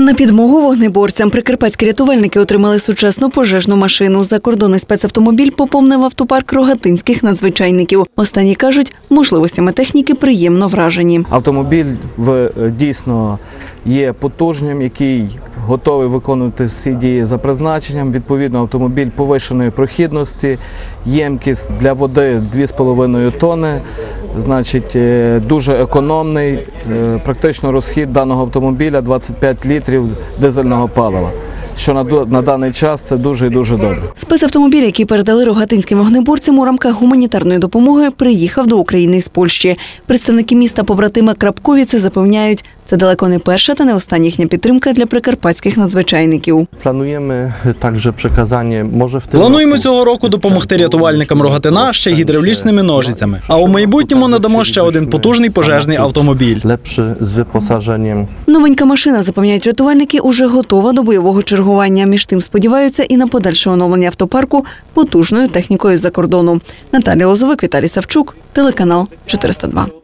На підмогу вогнеборцям прикарпатські рятувальники отримали сучасну пожежну машину. Закордонний спецавтомобіль поповнив автопарк рогатинських надзвичайників. Останні кажуть, можливостями техніки приємно вражені. Автомобіль в, е, дійсно є потужним, який готовий виконувати всі дії за призначенням. Відповідно, автомобіль повищеної прохідності, ємкість для води 2,5 тонни. Значить, е, дуже економний. Е, Практично розхід даного автомобіля 25 літрів дизельного палива. Що на, на даний час це дуже і дуже добре. Спецавтомобіль, який передали рогатинським вогнеборцям у рамках гуманітарної допомоги, приїхав до України з Польщі. Представники міста побратима Крапковіці запевняють, це далеко не перша та не остання їхня підтримка для прикарпатських надзвичайників. Planujemy także przekazanie, może w tym Плануємо цього року допомогти рятувальникам Рогатина ще гідравлічними ножицями. А у майбутньому надамо ще один потужний пожежний автомобіль. lepszy z wyposażeniem Новенька машина, запевняють рятувальники, уже готова до бойового чергування. Між тим сподіваються і на подальше оновлення автопарку потужною технікою з-за кордону. Наталія Лозовик, Віталій Савчук, телеканал 402.